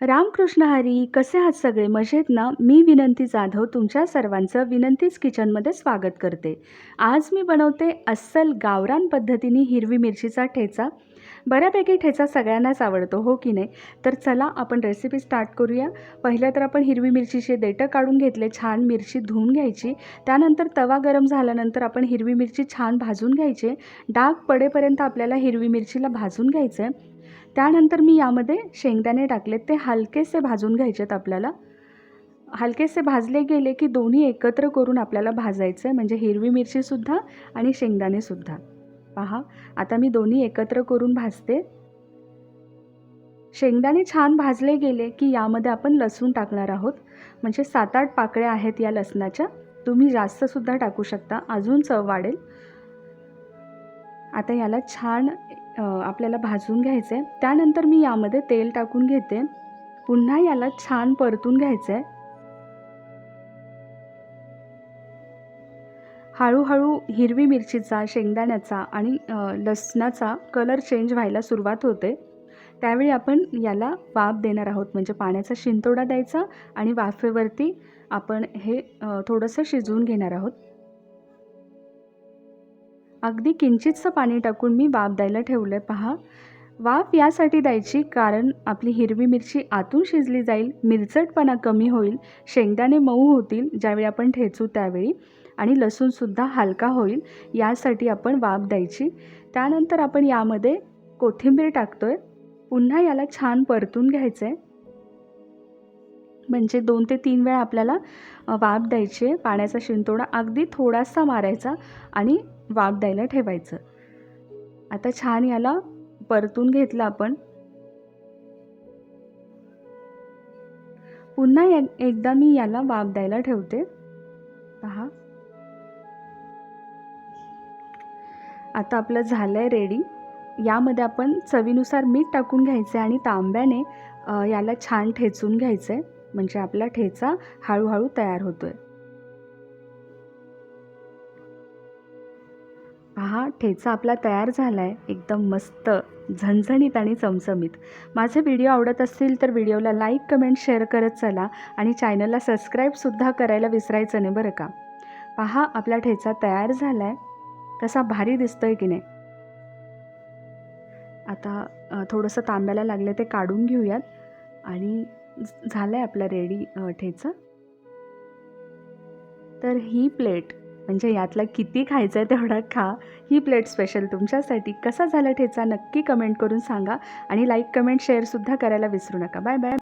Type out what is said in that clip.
रामकृष्ण हरी कसे आहात सगळे? मजेत ना? मी विनंती जाधव तुमच्या सर्वांचं विनंतीच किचनमध्ये स्वागत करते. आज मी बनवते अस्सल गावरान पद्धतीने हिरवी मिरचीचा ठेचा. बऱ्यापैकी ठेचा सगळ्यांनाच आवडतो हो की नाही? तर चला आपण रेसिपी स्टार्ट करूया. पहिलं तर आपण हिरवी मिरचीचे देठं काढून घेतले छान मिरची धुवून घ्यायची. त्यानंतर तवा गरम झाल्यानंतर आपण हिरवी मिरची छान भाजून घ्यायची. डाग पडेपर्यंत आपल्याला हिरवी मिरचीला भाजून घ्यायचं आहे त्यानंतर मी यामध्ये शेंगदाणे टाकले ते हलकेसे भाजून घ्यायचेत आपल्याला. हलकेसे भाजले गेले की दोन्ही एकत्र करून आपल्याला भाजायचं आहे म्हणजे हिरवी मिरचीसुद्धा आणि शेंगदाणेसुद्धा पहा आता मी दोन्ही एकत्र करून भाजते. शेंगदाणे छान भाजले गेले की यामध्ये आपण लसूण टाकणार आहोत. म्हणजे सात आठ पाकळ्या आहेत या लसणाच्या. तुम्ही जास्तसुद्धा टाकू शकता. अजून चव वाढेल. आता याला छान आपल्याला भाजून घ्यायचं आहे त्यानंतर मी यामध्ये तेल टाकून घेते. पुन्हा याला छान परतून घ्यायचं आहे हळूहळू हिरवी मिरचीचा शेंगदाण्याचा आणि लसणाचा कलर चेंज व्हायला सुरुवात होते. त्यावेळी आपण याला वाफ देणार आहोत. म्हणजे पाण्याचा शिंतोडा द्यायचा आणि वाफेवरती आपण हे थोडंसं शिजवून घेणार आहोत. अगदी किंचितसं पाणी टाकून मी वाफ द्यायला ठेवलं आहे पहा. वाफ यासाठी द्यायची कारण आपली हिरवी मिरची आतून शिजली जाईल मिरचटपणा कमी होईल शेंगदाणे मऊ होतील ज्यावेळी आपण ठेचू त्यावेळी आणि लसूणसुद्धा हलका होईल यासाठी आपण वाफ द्यायची. त्यानंतर आपण यामध्ये कोथिंबीर टाकतो आहे पुन्हा याला छान परतून घ्यायचं आहे म्हणजे दोन ते तीन वेळा आपल्याला वाफ द्यायची पाण्याचा शिंतोडा अगदी थोडासा मारायचा आणि वाफ द्यायला ठेवायचं. आता छान याला परतून घेतलं आपण. पुन्हा एक- एकदा मी याला वाफ द्यायला ठेवते. पहा. आता आपलं झालं आहे रेडी यामध्ये आपण चवीनुसार मीठ टाकून घ्यायचं आहे आणि तांब्याने याला छान ठेचून घ्यायचं आहे म्हणजे आपला ठेचा हळूहळू तयार होतो आहे पहा ठेचा आपला तयार झाला आहे एकदम मस्त झणझणीत आणि चमचमीत. माझे व्हिडिओ आवडत असतील तर व्हिडिओला लाईक कमेंट शेअर करत चला आणि चॅनलला सबस्क्राईबसुद्धा करायला विसरायचं नाही बरं का? पहा आपला ठेचा तयार झाला आहे कसा भारी दिसतो आहे की नाही? आता थोडंसं तांब्याला लागलं ते काढून घेऊयात आणि झालं आहे आपला रेडी ठेचं ठेचा? तर ही प्लेट म्हणजे यातला किती खायचं आहे तेवढा खा. ही प्लेट स्पेशल तुमच्यासाठी. कसा झाला ठेचा? नक्की कमेंट करून सांगा. आणि लाईक कमेंट शेअरसुद्धा करायला विसरू नका. Bye bye